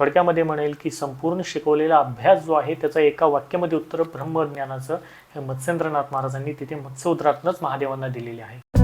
थोडक्यामध्ये म्हणेल की संपूर्ण शिकवलेला अभ्यास जो आहे त्याचा एका वाक्यामध्ये उत्तर ब्रह्मज्ञानाचं हे मत्स्येंद्रनाथ महाराजांनी तिथे मत्स्य उद्रातनच महादेवांना दिलेले आहे.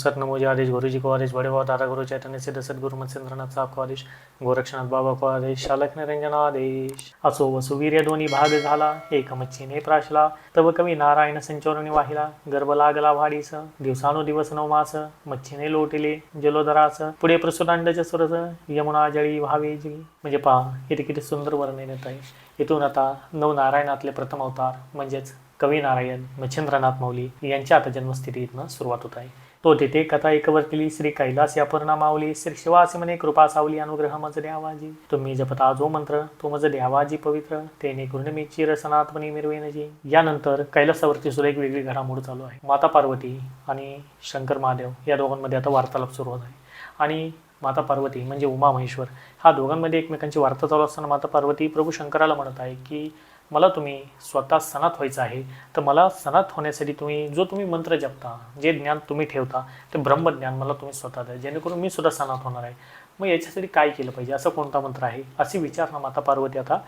ओम नमो आदेश गुरुजी को आदेश बड़े बाबा दादा गुरु चैतन्य सिद्ध गुरु मत्स्येंद्रनाथ साहब को आदेश गोरक्षनाथ बाबा को आदेश शालक निरंजन आदेश। असो वसुवीर्य दोन्ही भाग झाला एक मच्छीने प्राशला तव कवी नारायण संचोरणी वाहिला गर्भ लागला वाढीस दिवसानुदिवस नवमास मच्छीने लोटिले जलोदरास पुढे प्रसुदांडच्या सुरस यमुना जळी व्हावेजी म्हणजे पहा इथे किती सुंदर वर्णन येत आहे. इथून आता नवनारायणातले प्रथम अवतार म्हणजेच कवी नारायण मच्छिंद्रनाथ मौली यांच्या आता जन्मस्थितीतनं सुरुवात होत आहे. तो तेथे कथा एकवर्तिली श्री कैलास अपर्णा माऊली श्री शिवासी म्हणे कृपा सावली अनुग्रह मज द्यावाजी. तुम्ही जपता जो मंत्र तो मज द्यावाजी पवित्र. तेने गुणमीची रसनात्मनी मिरवेनजी. यानंतर कैलासावरती सुद्धा एक वेगळी घडामोड चालू आहे. माता पार्वती आणि शंकर महादेव या दोघांमध्ये आता वार्तालाप सुरू होत आहे. आणि माता पार्वती म्हणजे उमा महेश्वर. हा दोघांमध्ये एकमेकांची वार्ता चालू असताना माता पार्वती प्रभू शंकराला म्हणत आहे की मला तुम्ही स्वतः सनात व्हायचं आहे तर मला सनात होण्यासाठी तुम्ही जो तुम्ही मंत्र जपता जे ज्ञान तुम्ही ठेवता ते ब्रह्मज्ञान मला तुम्ही स्वतः द्या जेणेकरून मी सुद्धा सनात होणार आहे. मग याच्यासाठी काय केलं पाहिजे? असं कोणता मंत्र आहे? अशी विचारणा माता पार्वती आता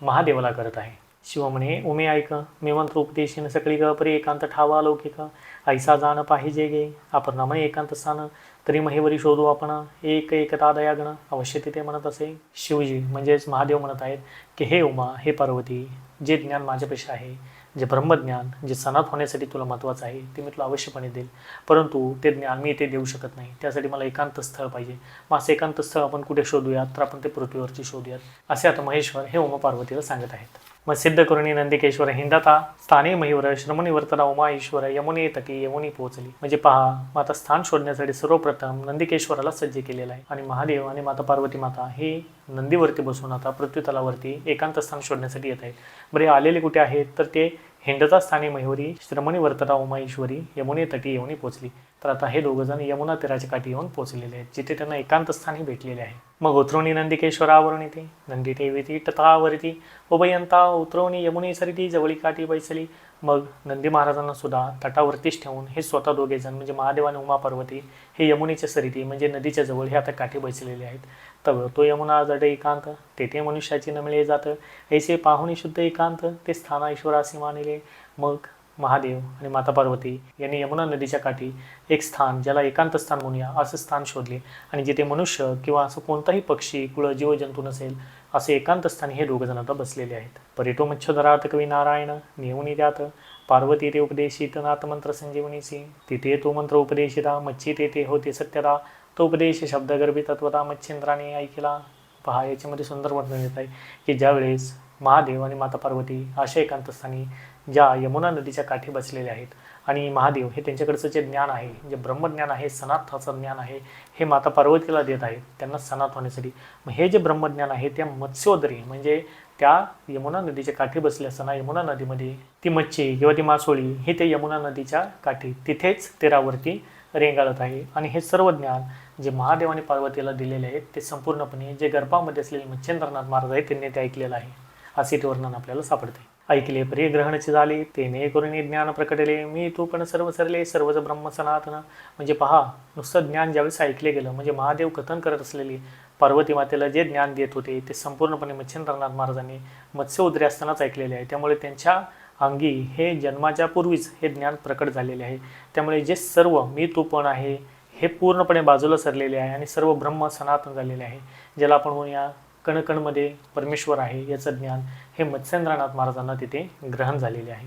महादेवाला करत आहे. शिव म्हणे उमे ऐक मी मंत्र उपदेशीन सकळी ग परी एकांत ठावा लौकिक ऐसा जाण पाहिजे गे आपण म्हणे एकांत स्थान तरी महेवरी शोधू आपण. एक एकता दयागण. अवश्य तिथे म्हणत असे. शिवजी म्हणजेच महादेव म्हणत आहेत की हे उमा हे पार्वती जे ज्ञान माझ्यापेक्षा आहे जे ब्रह्मज्ञान जे सनात होण्यासाठी तुला महत्त्वाचं आहे ते मी तुला अवश्यपणे देईल. परंतु ते ज्ञान मी ते देऊ शकत नाही. त्यासाठी मला एकांत स्थळ पाहिजे. मग असं एकांत स्थळ आपण कुठे शोधूयात? तर आपण ते पृथ्वीवरची शोधूयात. असे आता महेश्वर हे उमा पार्वतीला सांगत आहेत. मग सिद्ध करुणी नंदिकेश्वर हिंदाता स्थाने महिवर श्रमनिवर्तना उमा ईश्वर यमुने तटी यमुनी पोहोचली म्हणजे पहा माता स्थान शोधण्यासाठी सर्वप्रथम नंदिकेश्वराला सज्ज केलेला आहे. आणि महादेव आणि माता पार्वती माता हे नंदीवरती बसून आता पृथ्वीतलावरती एकांत स्थान शोधण्यासाठी येत आहेत. बरे आलेले कुठे आहेत? तर ते हिंडता स्थानी मयुरी श्रमणी वर्तरा उमाईश्वरी यमुने तटी येऊन पोचली तर आता हे दोघं जण यमुना तीराच्या काठी येऊन पोचलेले आहेत जिथे त्यांना एकांत स्थानी भेटलेले आहे. मग उतरवणी नंदिकेश्वरावरून येते नंदी ठेविती तथावरती उभयंता उतरवणी यमुनी सरिती जवळी काठी बैसली मग नंदी महाराजांना सुद्धा तटावरतीच ठेवून हे स्वतः दोघे जण म्हणजे महादेव आणि उमा पार्वती हे यमुनेच्या सरिती म्हणजे नदीच्या जवळ हे आता काठी बैसलेले आहेत. तव तो यमुना जड एकांत तेथे मनुष्याची न मिळे जात ऐसे पाहुणे शुद्ध एकांत ते स्थाना ईश्वरासी मानिले. मग महादेव आणि माता पार्वती यांनी यमुना नदीच्या काठी एक स्थान ज्याला एकांत स्थान म्हणूया असं स्थान शोधले. आणि जिथे मनुष्य किंवा असं कोणताही पक्षी कुळ जीवजंतू नसेल असे एकांत स्थानी हे दोघं जण आता बसलेले आहेत. परिटो मच्छधरात कवी नारायण नेऊनी त्यात. पार्वती ते उपदेशित नाथमंत्र संजीवनीसी तिथे तो मंत्र उपदेशिता मच्छी तेथे होते सत्यता तो उपदेश शब्दगर्भी तत्वता मच्छिंद्राने ऐकला. पहा याच्यामध्ये सुंदर वर्णन येत आहे की ज्यावेळेस महादेव आणि माता पार्वती अशा एकांतस्थानी ज्या यमुना नदीच्या काठी बसलेले आहेत. आणि महादेव हे त्यांच्याकडचं जे ज्ञान आहे जे ब्रह्मज्ञान आहे सनाथाचं ज्ञान आहे हे माता पार्वतीला देत आहेत त्यांना सनात होण्यासाठी. मग हे जे ब्रह्मज्ञान आहे त्या मत्स्योदरी म्हणजे त्या यमुना नदीच्या काठी बसले असताना यमुना नदीमध्ये ती मच्छी किंवा ती मासोळी ही ते यमुना नदीच्या काठी तिथेच तीरावरती रेंगाळत आहे. आणि हे सर्व ज्ञान जे महादेव आणि पार्वतीला दिलेले आहेत ते संपूर्णपणे जे गर्भामध्ये असलेले मच्छेंद्रनाथ महाराज आहेत त्यांनी ते ऐकलेलं आहे. असे ते वर्णन आपल्याला सापडते ऐकले प्रिय ग्रहणाचे झाले तेने करून ज्ञान प्रकटले. मी तू पण सर्व सरले सर्वच ब्रह्म सनातन. म्हणजे पहा नुसतं ज्ञान ज्यावेळेस ऐकले गेलं म्हणजे महादेव कथन करत असलेली पार्वती मातेला जे ज्ञान देत होते ते संपूर्णपणे मच्छिंद्रनाथ महाराजांनी मत्स्य उदरे असतानाच ऐकलेले आहे. त्यामुळे त्यांच्या अंगी हे जन्माच्या पूर्वीच हे ज्ञान प्रकट झालेले आहे. त्यामुळे जे सर्व मी तू पण आहे हे पूर्णपणे बाजूला सरलेले आहे आणि सर्व ब्रह्म सनातन झालेले आहे. ज्याला आपण म्हणूया कणकणमध्ये परमेश्वर आहे याचं ज्ञान हे मत्स्येंद्रनाथ महाराजांना तिथे ग्रहण झालेले आहे.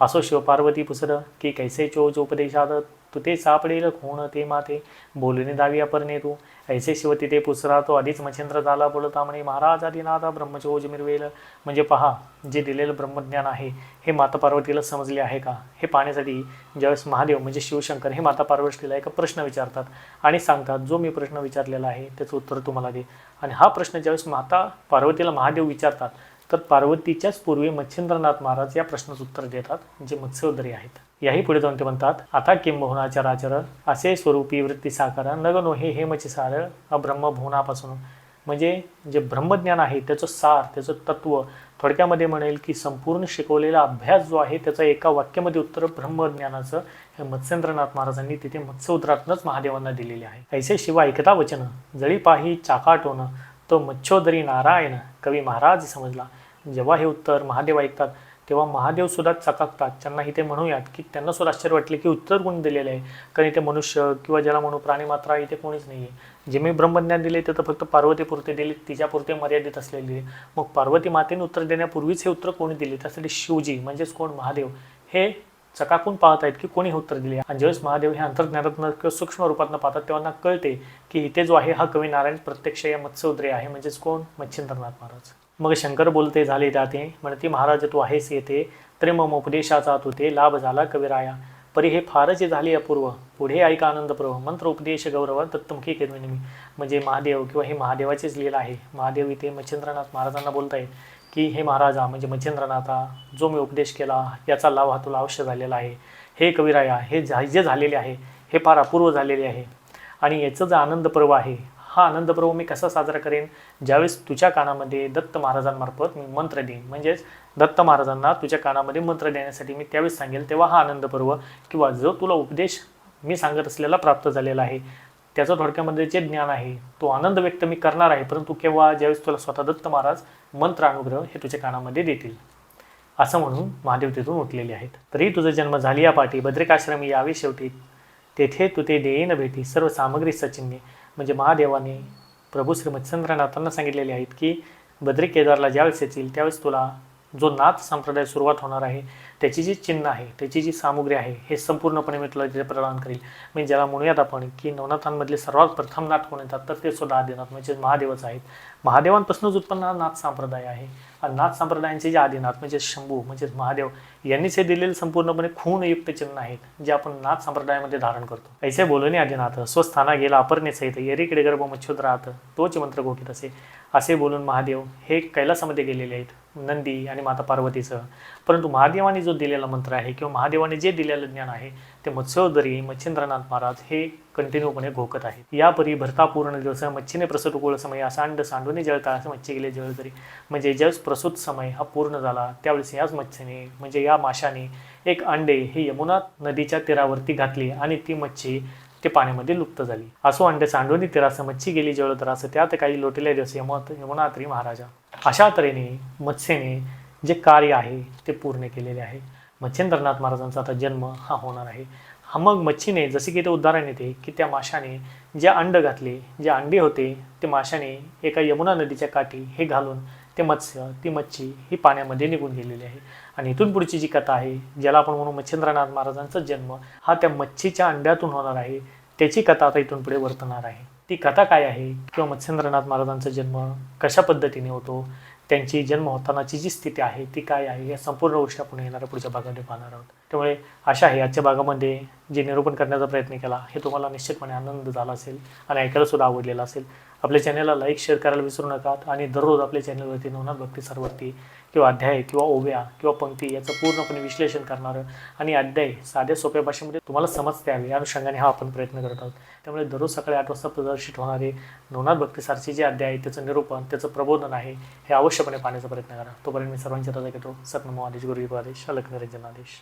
असो शिवपार्वती पुसर की कैसे चो उपदेशात तू ते सापडेल खूण ते माते बोलणे दावी अपरणे तू. ऐसे शिव तिथे पुसरा तो. आधीच मच्छेंद्र झाला बोलता म्हणे महाराज आदिनाथा ब्रह्मचोज मिरवेल. म्हणजे पहा जे दिलेलं ब्रह्मज्ञान आहे हे माता पार्वतीला समजले आहे का? हे पाहण्यासाठी ज्यावेळेस महादेव म्हणजे शिवशंकर हे माता पार्वतीला एक प्रश्न विचारतात आणि सांगतात जो मी प्रश्न विचारलेला आहे त्याचं उत्तर तुम्हाला दे. आणि हा प्रश्न ज्यावेळेस माता पार्वतीला महादेव विचारतात तर पार्वतीच्याच पूर्वी मच्छिंद्रनाथ महाराज या प्रश्नाचं उत्तर देतात जे मत्स्योदरी आहेत. याही पुढे जाऊन ते म्हणतात आता किंबहुनाचार आचरण असे स्वरूपी वृत्ती साकार नगनो हे हेमचे सार अब्रह्मभुवनापासून. म्हणजे जे ब्रह्मज्ञान आहे त्याचं सार त्याचं तत्व थोडक्यामध्ये म्हणेल की संपूर्ण शिकवलेला अभ्यास जो आहे त्याचा एका वाक्यामध्ये उत्तर ब्रह्मज्ञानाचं हे मत्स्येंद्रनाथ महाराजांनी तिथे मत्स्य महादेवांना दिलेले आहे. ऐसे शिवा ऐकता वचन जळी पाही चाकाटोनं तो मच्छोदरी नारायण कवी महाराज समजला. जेव्हा हे उत्तर महादेव ऐकतात तेव्हा महादेव सुद्धा चकाकतात. त्यांना इथे म्हणूयात की त्यांना सुद्धा आश्चर्य वाटले की उत्तर कोणी दिलेलं आहे? कारण इथे मनुष्य किंवा ज्याला म्हणू प्राणी मात्रा इथे कोणीच नाही आहे जे मी ब्रह्मज्ञान दिले ते तर फक्त पार्वतीपुरते दिले तिच्यापुरते मर्यादित असलेले. आहे. मग पार्वती मातेने उत्तर देण्यापूर्वीच हे उत्तर कोणी दिले? त्यासाठी शिवजी म्हणजेच कोण? महादेव. हे चकाकून पाहत आहेत की कोणी हे उत्तर दिले? आणि ज्यावेळेस महादेव हे अंतर्ज्ञानातनं किंवा सूक्ष्म रूपातनं पाहतात तेव्हा त्यांना कळते की इथे जो आहे हा कवी नारायण प्रत्यक्ष या मत्स्योद्रे आहे. म्हणजेच कोण? मच्छिंद्रनाथ महाराज. मग शंकर बोलते झाले जाते म्हणते महाराज तू आहेस येते तरी मग उपदेशाचा तुते लाभ झाला कविराया. परी हे फारच झाले अपूर्व. पुढे ऐका आनंदप्रभ मंत्र उपदेश गौरव दत्तमुखी मी म्हणजे महादेव किंवा हे महादेवाचीच लीला आहे. महादेव इथे मच्छिंद्रनाथ महाराजांना बोलतायत की हे महाराजा म्हणजे मच्छिंद्रनाथा जो मी उपदेश केला याचा लाभ हा तुला अवश्य झालेला आहे. हे कविराया हे झा जे झालेले आहे. हे फार अपूर्व झालेले आहे. आणि याचं जे आनंद पर्व आहे हा आनंदपर्व मी कसा साजरा करेन? ज्यावेळेस तुझ्या कानामध्ये दत्त महाराजांमार्फत मी मंत्र देईन. म्हणजेच दत्त महाराजांना तुझ्या कानामध्ये मंत्र देण्यासाठी मी त्यावेळेस सांगेल तेव्हा हा आनंदपर्व किंवा जो तुला उपदेश मी सांगत असलेला प्राप्त झालेला आहे त्याचं थोडक्यामध्ये जे ज्ञान आहे तो आनंद व्यक्त मी करणार आहे परंतु केव्हा ज्यावेळेस तुला स्वतः दत्त महाराज मंत्र अनुग्रह हे तुझ्या कानामध्ये देतील? असं म्हणून महादेव तिथून उठलेले आहेत. तरी तुझा जन्म झाली या पाठी भद्रिकाश्रमी यावी शेवटी. तेथे तू ते देईन भेटी सर्व सामग्री सचिनने. म्हणजे महादेवाने प्रभू श्री मत्स्येंद्रनाथांना सांगितलेले आहेत की बद्री केदारला ज्यावेळेस येतील त्यावेळेस तुला जो नाथ संप्रदाय सुरुवात होणार आहे त्याची जी चिन्ह आहे त्याची जी सामुग्री आहे हे संपूर्णपणे मी तुला तिथे प्रदान करेल. म्हणजे ज्याला म्हणूयात आपण की नवनाथांमधले सर्वात प्रथम नाथ कोण येतात तर ते सुद्धा आदिनाथ म्हणजे महादेवच आहेत. महादेवांपासूनच उत्पन्न हा नाथ संप्रदाय आहे. आणि नाथ संप्रदायांचे जे आदिनाथ म्हणजे शंभू म्हणजेच महादेव यांनीच हे दिलेले संपूर्णपणे खूनयुक्त चिन्ह आहेत जे आपण नाथ संप्रदायामध्ये धारण करतो. ऐसे बोलणे आदिनाथ स्वस्थाना गेला अपरणे सहित येरीकडे गर्भ मच्छुद्रात तोच मंत्र गोकित असे. असे बोलून महादेव हे कैलासामध्ये गेलेले आहेत नंदी आणि माता पार्वतीसह. परंतु महादेवाने जो दिलेला मंत्र आहे किंवा महादेवाने जे दिलेलं ज्ञान आहे ते मत्स्योदरी मच्छिंद्रनाथ महाराज हे कंटिन्यूपणे घोकत आहेत. यापरी भरता पूर्ण दिवस मच्छीने प्रसूत कुळ समय सांड सांडूने जळता असं मच्छी गेले जळतरी म्हणजे ज्यावेळेस प्रसूत समय हा पूर्ण झाला त्यावेळेस याच मच्छीने म्हणजे या माशाने एक अंडे हे यमुना नदीच्या तीरावरती घातली आणि ती मच्छी ते पाण्यामध्ये लुप्त झाली. असो अंडे सांडून तिरास मच्छी गेली जळत असं त्यात काही लोटले दिवस यमत यमुनात्री महाराजा. अशा तऱ्हेने मत्स्येने जे कार्य आहे ते पूर्ण केलेले आहे. मच्छिंद्रनाथ महाराजांचा आता जन्म हा होणार आहे. हा मग मच्छीने जसे की ते उदाहरण येते की त्या माशाने जे अंड घातले जे अंडे होते ते माशाने एका यमुना नदीच्या काठी हे घालून ते मत्स्य ती मच्छी ही पाण्यामध्ये निघून गेलेली आहे. आणि इथून पुढची जी कथा आहे ज्याला आपण म्हणू मच्छिंद्रनाथ महाराजांचा जन्म हा त्या मच्छीच्या अंड्यातून होणार आहे. त्याची कथा आता इथून पुढे वर्तणार आहे. ती कथा काय आहे? किंवा मच्छिंद्रनाथ महाराजांचा जन्म कशा पद्धतीने होतो? त्यांची जन्म होतानाची जी स्थिती आहे ती काय आहे? या संपूर्ण गोष्टी आपण येणाऱ्या पुढच्या भागामध्ये पाहणार आहोत. त्यामुळे आशा आहे आजच्या भागामध्ये जे निरूपण करण्याचा प्रयत्न केला हे तुम्हाला निश्चितपणे आनंद झाला असेल आणि ऐकायला सुद्धा आवडलेला असेल. आपल्या चॅनलला लाईक शेअर करायला विसरू नका आणि दररोज आपल्या चॅनलवरती नवनाथ भक्ती सरवरती किंवा अध्याय किंवा ओव्या किंवा पंक्ती याचं पूर्णपणे विश्लेषण करणारं आणि अध्याय साध्या सोप्या भाषेमध्ये तुम्हाला समजता यावे या अनुषंगाने हा आपण प्रयत्न करत आहोत. त्यामुळे दररोज सकाळी आठ वाजता प्रदर्शित होणारे नवनाथ भक्तीसारचे जे अध्याय आहे त्याचं निरूपण त्याचं प्रबोधन आहे हे अवश्यपणे पाहण्याचा प्रयत्न करा. तोपर्यंत मी सर्वांची रजा घेतो. सतनमो आदेश गुरु आदेश अलक निरंजन आदेश.